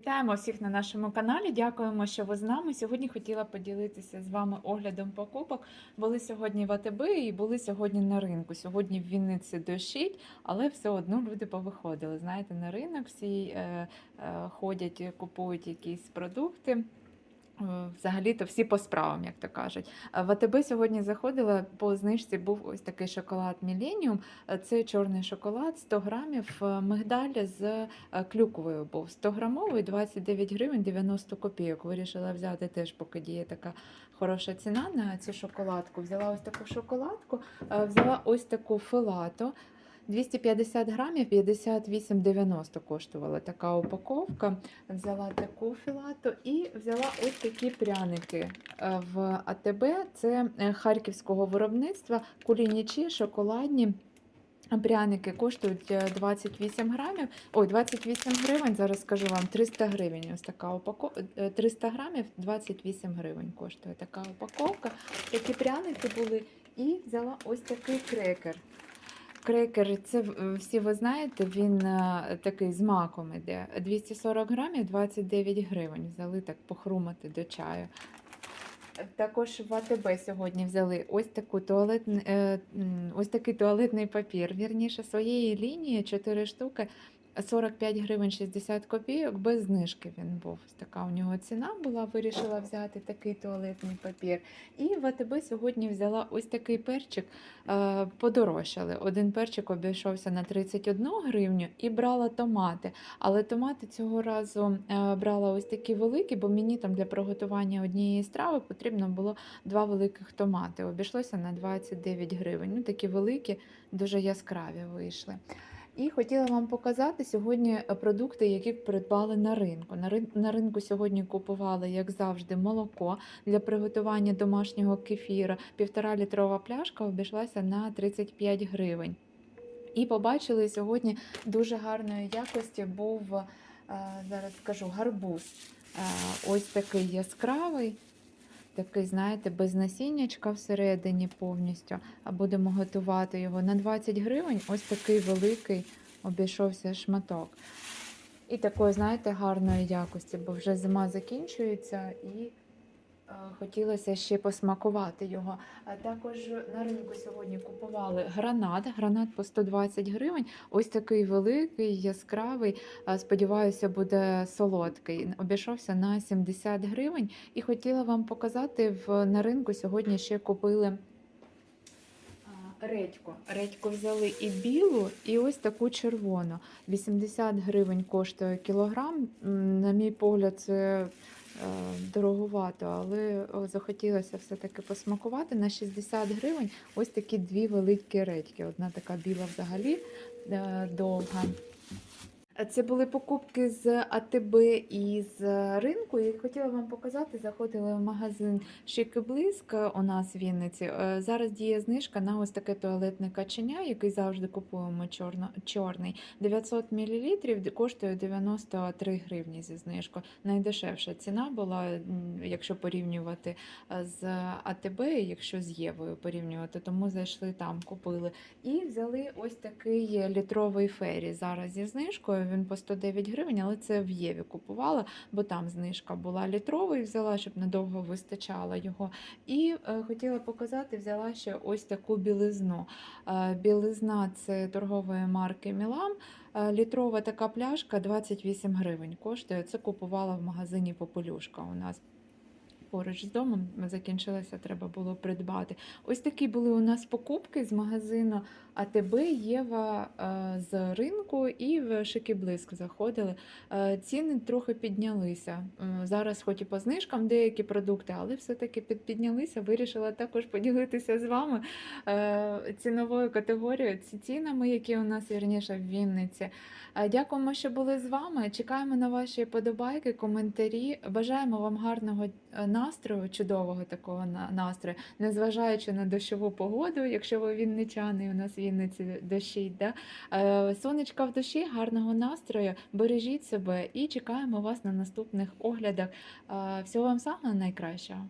Вітаємо всіх на нашому каналі. Дякуємо, що ви з нами. Сьогодні хотіла поділитися з вами оглядом покупок. Були сьогодні в АТБ і були сьогодні на ринку. Сьогодні в Вінниці дощить, але все одно люди повиходили. Знаєте, на ринок всі е, е, ходять, купують якісь продукти. Е, Взагалі-то всі по справам, як то кажуть. В АТБ сьогодні заходила, по знижці був ось такий шоколад Millennium. Е, Це чорний шоколад, 100 грамів е, мигдаль з клюквою був. 100 грамовий, 29 гривень 90 копійок. Вирішила взяти теж, поки діє така хороша ціна на цю шоколадку. Взяла ось таку шоколадку, взяла ось таку филату. 250 грамів 58,90 коштувала така упаковка. Взяла таку філату і взяла ось такі пряники е, в АТБ. Це е, харківського виробництва, кулінічі, шоколадні. Пряники коштують е, 28 грамів. Ой, 28 гривень. Зараз скажу вам 300 гривень. Ось така упаковка. 300 грамів 28 гривень коштує така упаковка. Такі пряники були. І взяла ось такий крекер. Крекер, це всі ви знаєте, він е, такий з маком іде. 240 грамів 29 гривень. Взяли так похрумати до чаю. Також в АТБ сьогодні взяли ось таку туалетн... е, ось такий туалетний папір. Вірніше своєї лінії 4 штуки. 45 гривень 60 копійок, без знижки він був. Така у нього ціна була, вирішила взяти такий туалетний папір. І в АТБ сьогодні взяла ось такий перчик, е, подорожчали. Один перчик обійшовся на 31 гривню і брала томати. Але томати цього разу е, брала ось такі великі, бо мені там для приготування однієї страви потрібно було два великих томати. Обійшлося на 29 гривень. Ну, такі великі, дуже яскраві вийшли. І хотіла вам показати сьогодні е, продукти, які придбали на ринку. На рин- на ринку сьогодні купували, як завжди, молоко для приготування домашнього кефіра. Півтора літрова пляшка обійшлася на 35 гривень. І побачили сьогодні дуже гарної якості був, е, зараз скажу, гарбуз. Е, Ось такий яскравий, такий, знаєте, без насіннячка всередині повністю. А будемо готувати його на 20 гривень. Ось такий великий обійшовся шматок. І такої, знаєте, гарної якості, бо вже зима закінчується і хотілося ще посмакувати його. А також на ринку сьогодні купували гранат. Гранат по 120 гривень. Ось такий великий, яскравий. Сподіваюся, буде солодкий. Обійшовся на 70 гривень. І хотіла вам показати на ринку сьогодні ще купили. Редьку. Редьку взяли і білу, і ось таку червону. 80 гривень коштує кілограм. На мій погляд, це е, дороговато, але захотілося все-таки посмакувати. На 60 гривень ось такі дві великі редьки. Одна така біла взагалі е, довга. Це були покупки з АТБ і з ринку. І хотіла вам показати, заходили в магазин Шик і Блиск у нас в Вінниці. Е, Зараз діє знижка на ось таке туалетне каченя, який завжди купуємо чорно, чорний. 900 мл коштує 93 гривні зі знижкою. Найдешевша ціна була, якщо порівнювати е, з АТБ, якщо з Євою порівнювати, тому зайшли там, купили. І взяли ось такий літровий фері. Зараз зі знижкою він по 109 гривень, але це в Єві купувала, бо там знижка була літровий, взяла, щоб надовго вистачало його. І е, хотіла показати, взяла ще ось таку білизну. Е, білизна це торгової марки Мілам. Е, Літрова така пляшка 28 гривень коштує. Це купувала в магазині Попелюшка у нас. Поруч з домом закінчилося, треба було придбати. Ось такі були у нас покупки з магазину АТБ, Єва е, з ринку і в Шикіблиск заходили. Е, Ціни трохи піднялися. Зараз, хоч і по знижкам деякі продукти, але все-таки під- піднялися. Вирішила також поділитися з вами е, ціновою категорією, ці цінами, які у нас вірніше в Вінниці. Дякуємо, що були з вами. Чекаємо на ваші подобайки, коментарі. Бажаємо вам гарного е, настрою, чудового такого настрою, незважаючи на дощову погоду, якщо ви вінничани, у нас в Вінниці дощить. Да? Е, Сонечка в душі, гарного настрою, бережіть себе і чекаємо вас на наступних оглядах. Е, Всього вам самого найкращого.